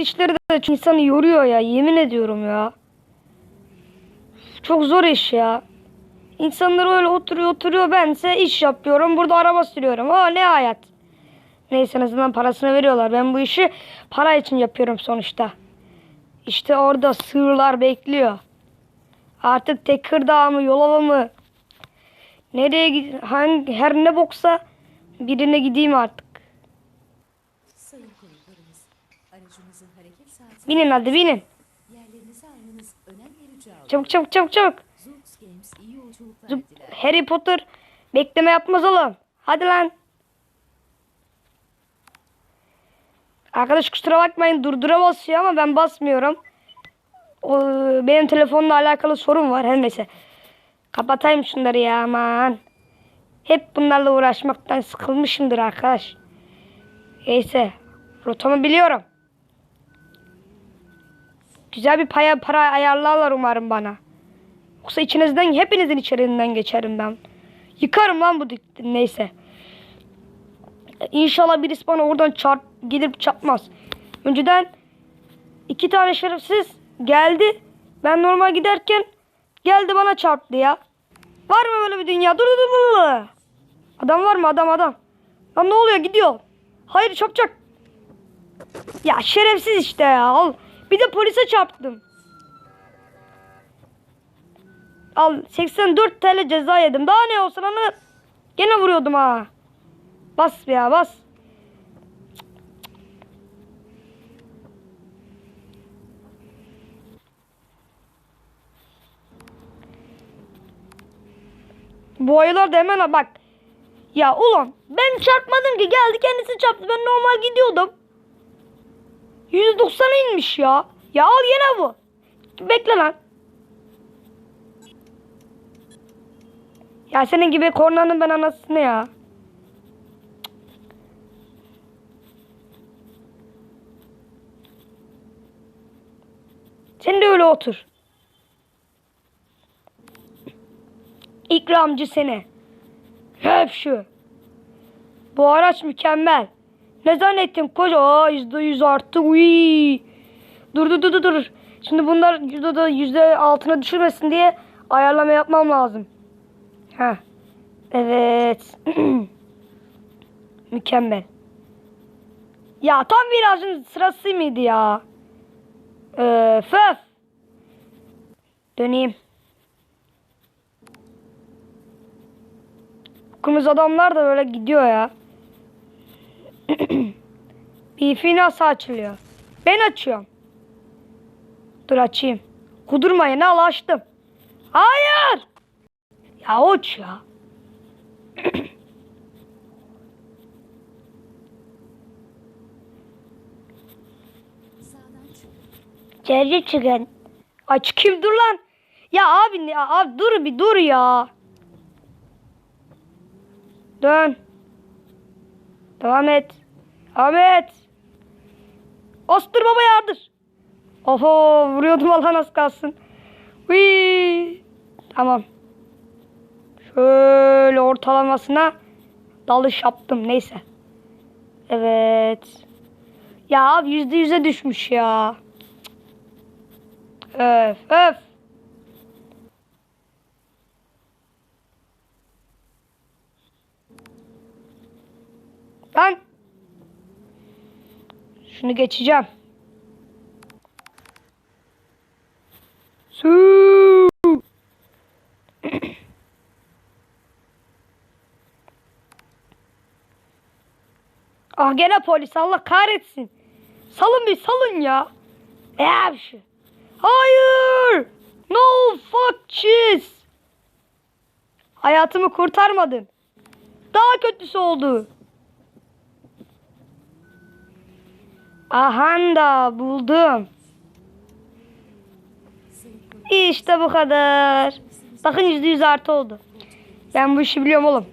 işleri de insanı yoruyor ya. Yemin ediyorum ya. Çok zor iş ya. İnsanlar öyle oturuyor oturuyor. Bense iş yapıyorum. Burada araba sürüyorum. Ha ne hayat. Neyse en azından parasını veriyorlar. Ben bu işi para için yapıyorum sonuçta. İşte orada sığırlar bekliyor. Artık Tekirdağ mı Yolova mı nereye hangi her ne boksa birine gideyim artık. Aracımızın hareket saati Binin hadi binin. yerlerinizi almanız. Çabuk çabuk çabuk çabuk. Zoox Games iyi yolculuklar Zup- diler. Harry Potter bekleme yapmaz oğlum. Hadi lan. Arkadaş kusura bakmayın durdura basıyor ama ben basmıyorum. O, benim telefonla alakalı sorun var her neyse. Kapatayım şunları ya aman. Hep bunlarla uğraşmaktan sıkılmışımdır arkadaş. Neyse. Rotamı biliyorum. Güzel bir paya para ayarlarlar umarım bana. Yoksa içinizden hepinizin içeriğinden geçerim ben. Yıkarım lan bu neyse. İnşallah birisi bana oradan çarp gidip çarpmaz. Önceden iki tane şerefsiz geldi. Ben normal giderken geldi bana çarptı ya. Var mı böyle bir dünya? Dur dur, dur. Adam var mı adam adam? Lan ne oluyor gidiyor. Hayır çarpacak. Ya şerefsiz işte ya. Al. Bir de polise çarptım. Al 84 TL ceza yedim. Daha ne olsun onu gene vuruyordum ha. Bas ya bas. Bu ayılar da hemen bak. Ya ulan ben çarpmadım ki geldi kendisi çarptı. Ben normal gidiyordum. 190'a inmiş ya. Ya al yine bu. Bekle lan. Ya senin gibi kornanın ben anasını ya. Sen de öyle otur. İkramcı seni. Hep şu. Bu araç mükemmel. Ne zannettin koca? Aa yüzde yüz arttı. Uy. Dur dur dur dur. Şimdi bunlar de yüzde altına düşürmesin diye ayarlama yapmam lazım. Ha. Evet. Mükemmel. Ya tam virajın sırası mıydı ya? Öf. Döneyim. Kırmızı adamlar da böyle gidiyor ya. Wi-Fi nasıl açılıyor? Ben açıyorum. Dur açayım. Kudurmayın al açtım. Hayır. Ya uç ya. Cerce çıkın. Aç kim dur lan. Ya abi ya abi dur bir dur ya. Dön. Devam et. Devam et. Ostur baba yardır. Oho vuruyordum Allah az kalsın. Hıy. Tamam. Şöyle ortalamasına dalış yaptım neyse. Evet. Ya abi yüzde yüze düşmüş ya. Öf öf. Ben şunu geçeceğim. Su. ah gene polis Allah kahretsin. Salın bir salın ya. Bir şey. Hayır. No fuck cheese. Hayatımı kurtarmadın. Daha kötüsü oldu. Ahanda buldum. İşte bu kadar. Bakın yüzde yüz artı oldu. Ben bu işi biliyorum oğlum.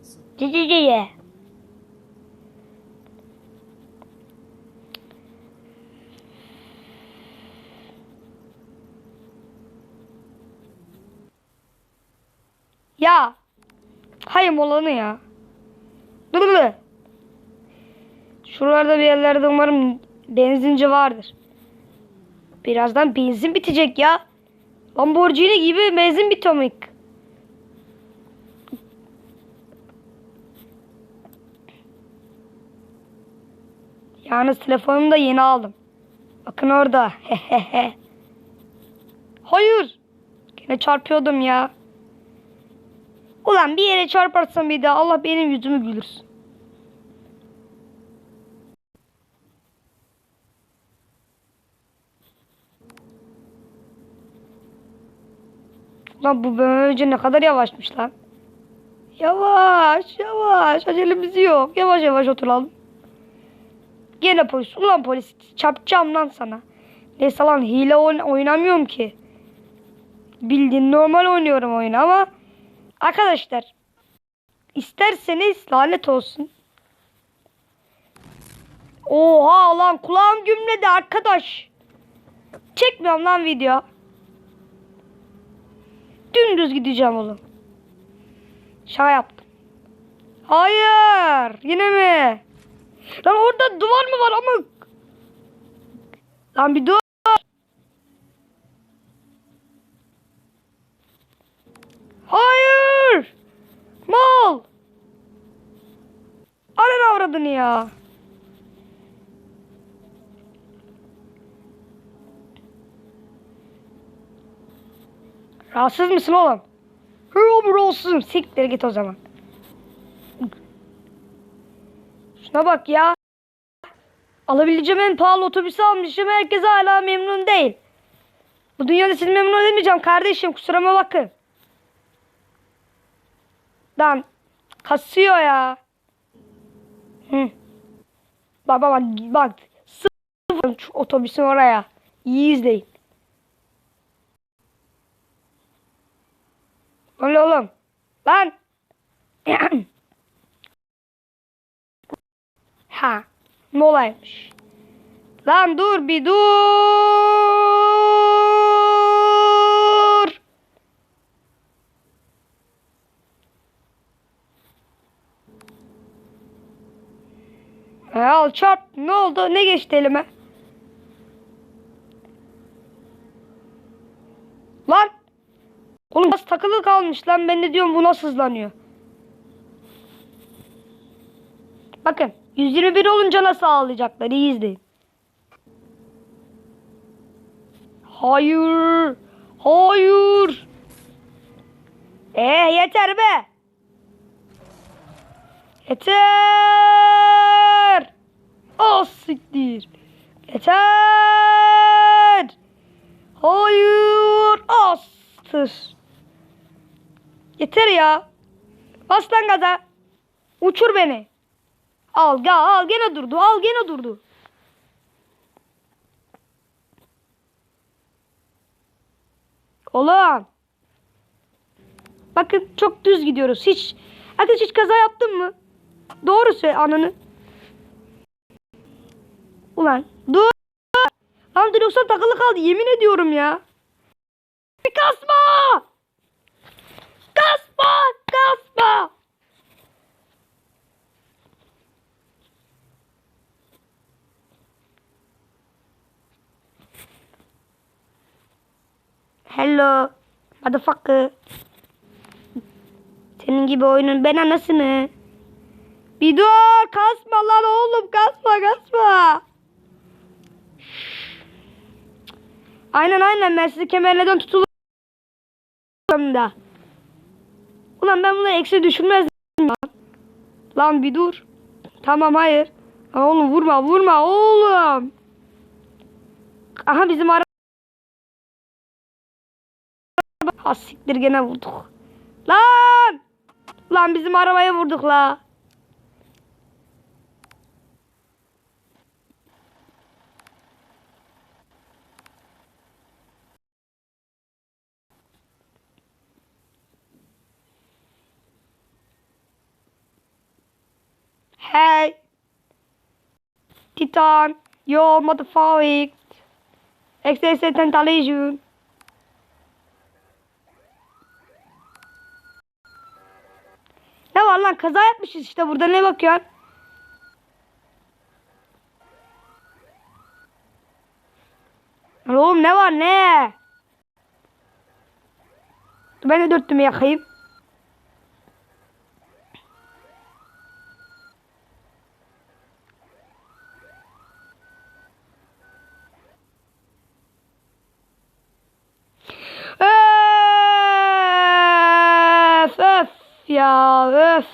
olsun. Ciciciye. Ya. Hayır olanı ya. Şuralarda bir yerlerde umarım benzinci vardır. Birazdan benzin bitecek ya. Lamborghini gibi benzin bitomik. Yalnız telefonumu da yeni aldım. Bakın orada. Hayır. Gene çarpıyordum ya. Ulan bir yere çarparsam bir daha Allah benim yüzümü gülürsün. Lan bu böylece ne kadar yavaşmış lan. Yavaş yavaş acelemiz yok. Yavaş yavaş oturalım. Gene polis. Ulan polis çarpacağım lan sana. Neyse lan hile oyn- oynamıyorum ki. Bildiğin normal oynuyorum oyunu ama arkadaşlar isterseniz lanet olsun. Oha lan kulağım gümledi arkadaş. Çekmiyorum lan video. Dümdüz gideceğim oğlum. Şaka yaptım. Hayır. Yine mi? Lan orada duvar mı var ama? Lan bir dur. Hayır. Mal. Ananı avradını ya. Rahatsız mısın oğlum? Hırbır olsun. Siktir git o zaman. Şuna bak ya. Alabileceğim en pahalı otobüsü almışım. Herkes hala memnun değil. Bu dünyada sizi memnun edemeyeceğim kardeşim. Kusuruma bakın. Lan kasıyor ya. Hı. Bak bak bak. bak. Sıfır otobüsün oraya. İyi izleyin. Öyle oğlum. Lan. ha. Molaymış. Lan dur bir dur. Al çarp. Ne oldu? Ne geçti elime? Lan. Oğlum nasıl takılı kalmış lan. Ben de diyorum bu nasıl hızlanıyor. Bakın 121 olunca nasıl ağlayacaklar iyi izleyin. Hayır. Hayır. Ee yeter be. Yeter. Ah siktir. Yeter. Hayır. Astır. Yeter ya. Bas lan gaza. Uçur beni. Al ga al gene durdu. Al gene durdu. Oğlum. Bakın çok düz gidiyoruz. Hiç Arkadaş hiç kaza yaptın mı? Doğru söyle ananı. Ulan dur. Lan direksiyon takılı kaldı. Yemin ediyorum ya. Kasma. Kasma. Kasma. Hello. Motherfucker. Senin gibi oyunun ben anasını. Bir dur kasma lan oğlum kasma kasma. Aynen aynen ben sizi kemerlerden tutulurum. Ulan ben bunları eksi düşürmez lan. Lan bir dur. Tamam hayır. Oğlum vurma vurma oğlum. Aha bizim araba. Siktir gene vurduk. Lan! Lan bizim arabaya vurduk la. Hey. Titan. Yo motherfucker. XS Tentalation. Ne var lan kaza yapmışız işte burada ne bakıyorsun? Oğlum ne var ne? Ben de dörttüm yakayım. Ya öf.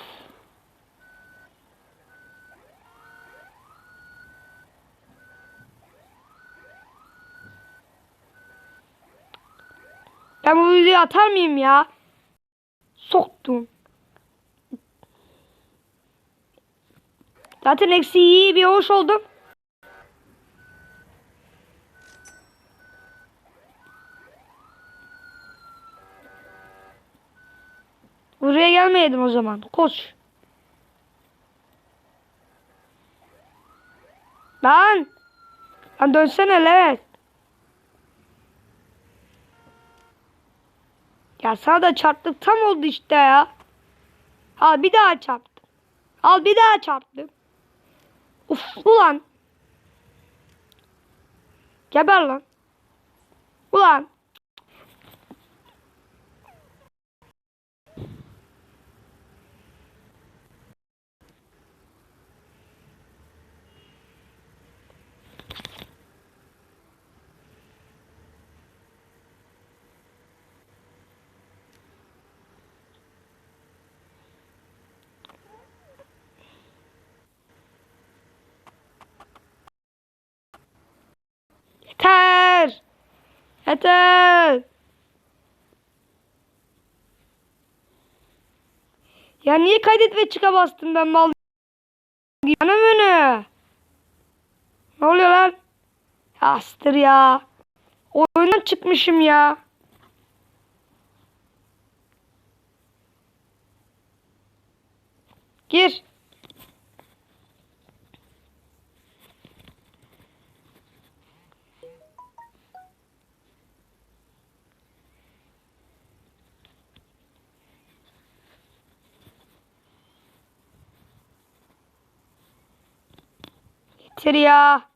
Ben bu videoyu atar mıyım ya? Soktum. Zaten eksi iyi bir hoş oldum. Gelmeydim o zaman. Koş. Lan. Lan dönsene Levent. Ya sana da çarptık tam oldu işte ya. Al bir daha çarptım. Al bir daha çarptım. Uf ulan. Geber lan. Ulan. Yeter. Yeter. Ya niye kaydet ve çıka bastım ben mal gibi. Önü. Ne oluyor lan? Astır ya. Oyundan çıkmışım ya. Gir. Yeter ya.